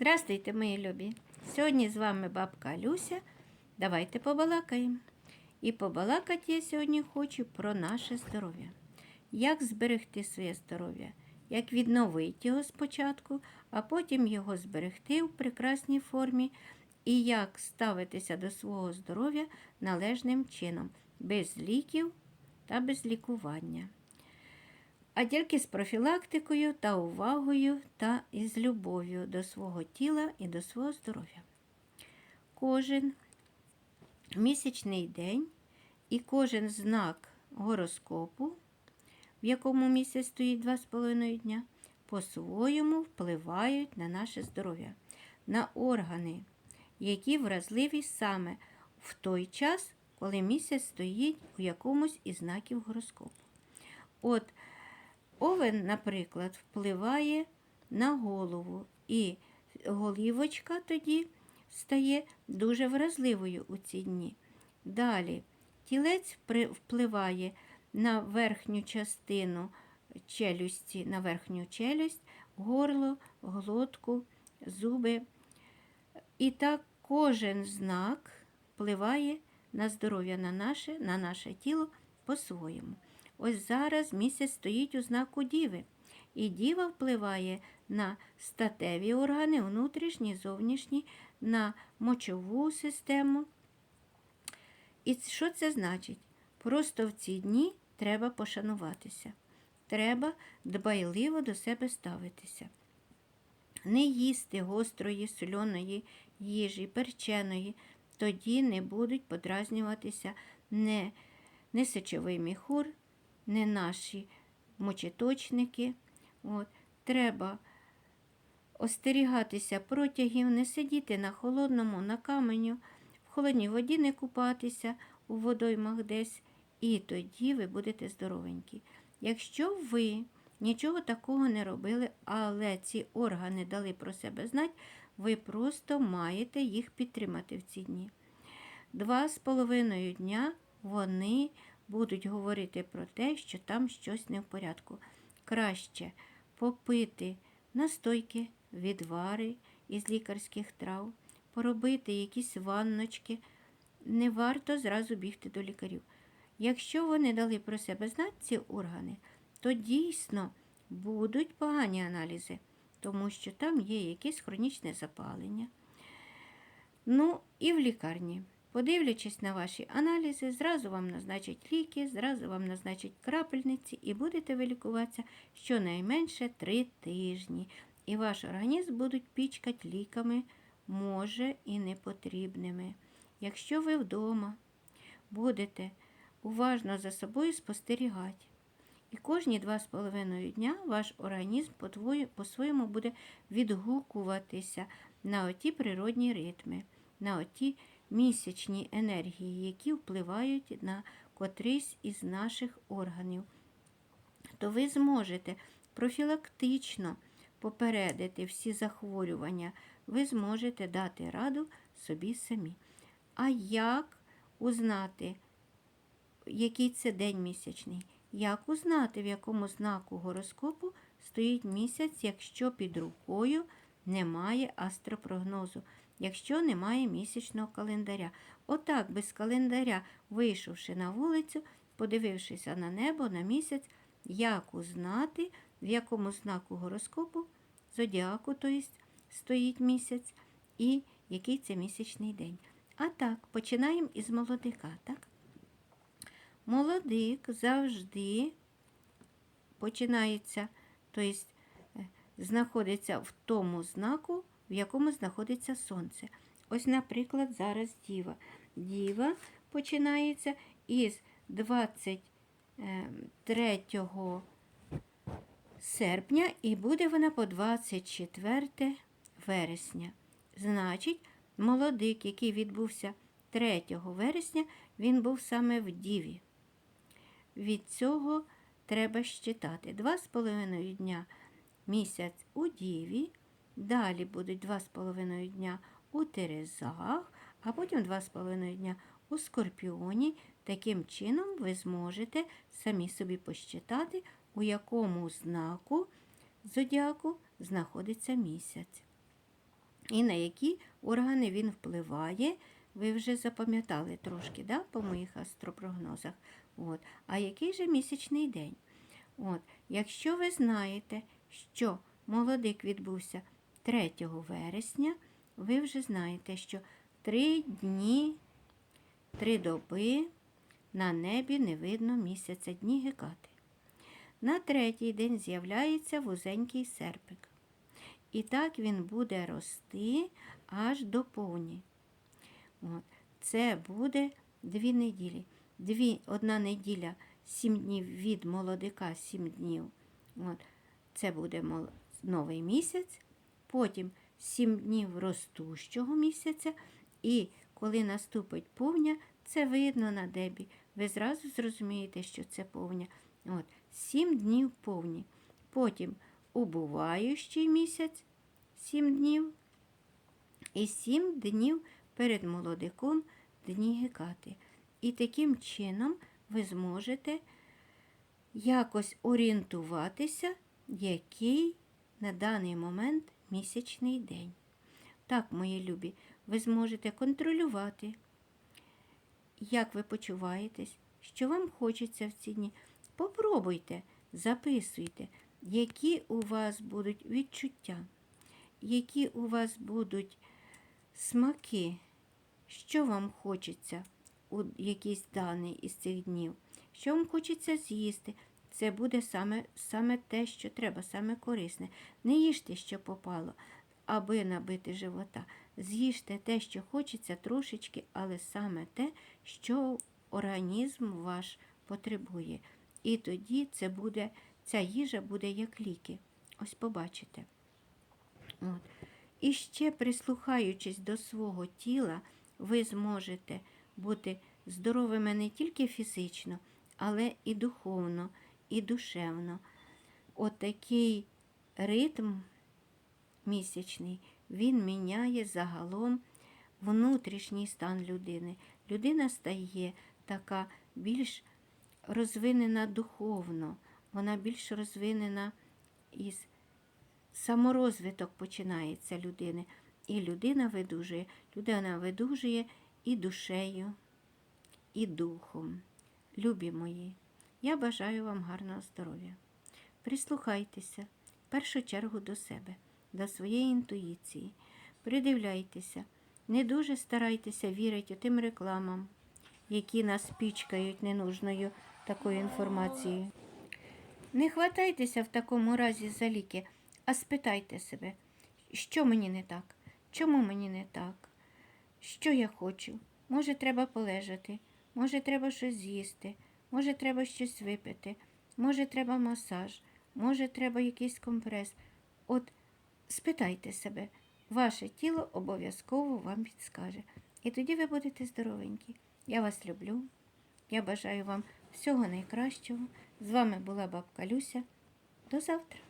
Здрастуйте, мої любі! Сьогодні з вами бабка Люся. Давайте побалакаємо. І побалакати я сьогодні хочу про наше здоров'я. Як зберегти своє здоров'я, як відновити його спочатку, а потім його зберегти в прекрасній формі, і як ставитися до свого здоров'я належним чином, без ліків та без лікування а тільки з профілактикою та увагою та із любов'ю до свого тіла і до свого здоров'я. Кожен місячний день і кожен знак гороскопу, в якому місяць стоїть 2,5 дня, по-своєму впливають на наше здоров'я, на органи, які вразливі саме в той час, коли місяць стоїть у якомусь із знаків гороскопу. От Овен, наприклад, впливає на голову, і голівочка тоді стає дуже вразливою у ці дні. Далі тілець впливає на верхню частину челюсті, на верхню челюсть, горло, глотку, зуби. І так кожен знак впливає на здоров'я на наше, на наше тіло по-своєму. Ось зараз місяць стоїть у знаку Діви, і діва впливає на статеві органи, внутрішні, зовнішні, на мочову систему. І що це значить? Просто в ці дні треба пошануватися. Треба дбайливо до себе ставитися. Не їсти гострої, сольоної їжі, перченої, тоді не будуть подразнюватися не, не сечовий міхур, не наші мочеточники. От. Треба остерігатися протягів, не сидіти на холодному, на каменю, в холодній воді не купатися у водоймах десь, і тоді ви будете здоровенькі. Якщо ви нічого такого не робили, але ці органи дали про себе знати, ви просто маєте їх підтримати в ці дні. Два з половиною дня вони будуть говорити про те, що там щось не в порядку. Краще попити настойки, відвари із лікарських трав, поробити якісь ванночки. Не варто зразу бігти до лікарів. Якщо вони дали про себе знати ці органи, то дійсно будуть погані аналізи, тому що там є якесь хронічне запалення. Ну, і в лікарні. Подивлячись на ваші аналізи, зразу вам назначать ліки, зразу вам назначать крапельниці і будете ви лікуватися щонайменше 3 тижні. І ваш організм будуть пічкати ліками, може і непотрібними. Якщо ви вдома будете уважно за собою спостерігати, і кожні 2,5 дня ваш організм по-своєму буде відгукуватися на оті природні ритми, на оті місячні енергії, які впливають на котрийсь із наших органів, то ви зможете профілактично попередити всі захворювання, ви зможете дати раду собі самі. А як узнати, який це день місячний? Як узнати, в якому знаку гороскопу стоїть місяць, якщо під рукою немає астропрогнозу? Якщо немає місячного календаря. Отак, без календаря, вийшовши на вулицю, подивившися на небо, на місяць, як узнати, в якому знаку гороскопу, зодіаку, тобто, стоїть місяць, і який це місячний день. А так, починаємо із молодика. так? Молодик завжди починається, тобто знаходиться в тому знаку, в якому знаходиться сонце. Ось, наприклад, зараз діва. Діва починається із 23 серпня і буде вона по 24 вересня. Значить, молодик, який відбувся 3 вересня, він був саме в Діві. Від цього треба щитати. Два з половиною дня місяць у Діві, Далі будуть 2,5 дня у Терезах, а потім 2,5 дня у Скорпіоні. Таким чином ви зможете самі собі посчитати, у якому знаку зодіаку знаходиться місяць. і на які органи він впливає. Ви вже запам'ятали трошки да, по моїх астропрогнозах. От. А який же місячний день? От. Якщо ви знаєте, що молодик відбувся 3 вересня, ви вже знаєте, що три дні, три доби на небі не видно місяця дні гекати. На третій день з'являється вузенький серпик. І так він буде рости аж до повні. От. Це буде дві неділі. Дві, одна неділя, сім днів від молодика, сім днів. От. Це буде новий місяць. Потім сім днів ростущого місяця. І коли наступить повня, це видно на дебі. Ви зразу зрозумієте, що це повня. От. Сім днів повні. Потім убуваючий місяць, сім днів. І сім днів перед молодиком дні гекати. І таким чином ви зможете якось орієнтуватися, який на даний момент місячний день. Так, мої любі, ви зможете контролювати, як ви почуваєтесь, що вам хочеться в ці дні. Попробуйте, записуйте, які у вас будуть відчуття, які у вас будуть смаки, що вам хочеться у якийсь даний із цих днів, що вам хочеться з'їсти. Це буде саме, саме те, що треба, саме корисне. Не їжте, що попало, аби набити живота. З'їжте те, що хочеться трошечки, але саме те, що організм ваш потребує. І тоді це буде, ця їжа буде як ліки. Ось побачите. От. І ще прислухаючись до свого тіла, ви зможете бути здоровими не тільки фізично, але і духовно, і душевно. Отакий ритм місячний, він міняє загалом внутрішній стан людини. Людина стає така більш розвинена духовно, вона більш розвинена із саморозвиток починається людини. І людина видужує. Людина видужує і душею, і духом. Любі мої, я бажаю вам гарного здоров'я. Прислухайтеся в першу чергу до себе, до своєї інтуїції. Придивляйтеся, не дуже старайтеся вірити тим рекламам, які нас пічкають ненужною такою інформацією. Не хватайтеся в такому разі за ліки, а спитайте себе, що мені не так, чому мені не так, що я хочу. Може, треба полежати, може, треба щось з'їсти, може, треба щось випити, може, треба масаж, може, треба якийсь компрес. От спитайте себе, ваше тіло обов'язково вам підскаже. І тоді ви будете здоровенькі. Я вас люблю. Я бажаю вам всього найкращого. З вами була бабка Люся. До завтра.